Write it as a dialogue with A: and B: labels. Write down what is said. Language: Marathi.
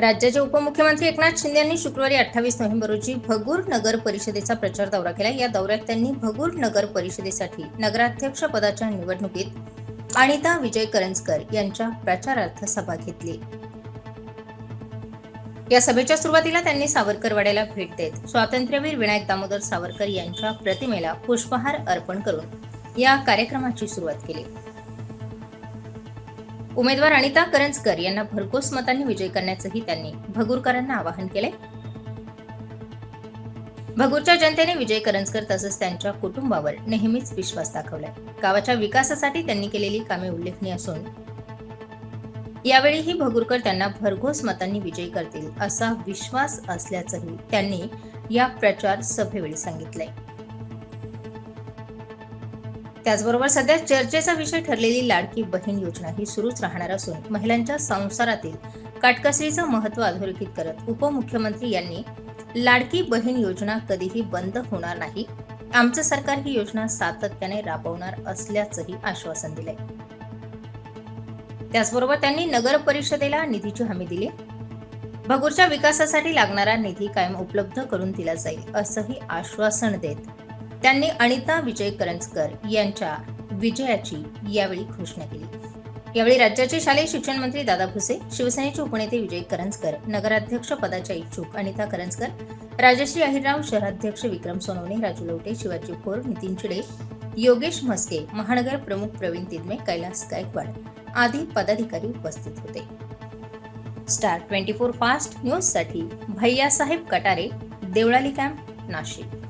A: राज्याचे उपमुख्यमंत्री एकनाथ शिंदे यांनी शुक्रवारी अठ्ठावीस नोव्हेंबर रोजी भगूर नगर परिषदेचा प्रचार दौरा केला. या दौऱ्यात त्यांनी भगूर नगर परिषदेसाठी नगराध्यक्ष पदाच्या निवडणुकीत अनिता विजय करंजकर यांच्या प्रचारार्थ सभा घेतली. या सभेच्या सुरुवातीला त्यांनी सावरकरवाड्याला भेट देत स्वातंत्र्यवीर विनायक दामोदर सावरकर यांच्या प्रतिमेला पुष्पहार अर्पण करून या कार्यक्रमाची सुरुवात केली. उमेदवार अनिता करंजकर यांना भरघोस मतांनी विजय करण्याचंही त्यांनी भगूरकरांना आवाहन केले भगूरच्या जनतेने विजय करंजकर तसंच त्यांच्या कुटुंबावर नेहमीच विश्वास दाखवलाय. गावाच्या विकासासाठी त्यांनी केलेली कामे उल्लेखनीय असून यावेळीही भगूरकर त्यांना भरघोस मतांनी विजयी करतील असा विश्वास असल्याचंही त्यांनी या प्रचार सभेवेळी सांगितलंय. त्याचबरोबर सध्या चर्चेचा विषय ठरलेली लाडकी बहीण योजना ही सुरूच राहणार असून महिलांच्या संसारातील काटकसरीचं महत्त्व अधोरेखित करत उपमुख्यमंत्री यांनी लाडकी बहीण योजना कधीही बंद होणार नाही. आमचं सरकार ही योजना सातत्याने राबवणार असल्याचंही आश्वासन दिलंय. त्याचबरोबर त्यांनी नगर परिषदेला निधीची हमी दिली. भगूरच्या विकासासाठी लागणारा निधी कायम उपलब्ध करून दिला जाईल असंही आश्वासन देत त्यांनी अनिता विजय करंजकर यांच्या विजयाची यावेळी घोषणा केली. यावेळी राज्याचे शालेय शिक्षण मंत्री दादा भुसे शिवसेनेचे उपनेते विजय करंजकर नगराध्यक्ष पदाच्या इच्छुक अनिता करंजकर राजश्री अहिरराव शहराध्यक्ष विक्रम सोनवणे राजू लवटे शिवाजी खोर नितीन चिडे योगेश म्हस्के महानगर प्रमुख प्रवीण तिदमे कैलास गायकवाड आदी पदाधिकारी उपस्थित होते. स्टार ट्वेंटी फोर फास्ट न्यूजसाठी भैयासाहेब कटारे देवळाली कॅम्प नाशिक.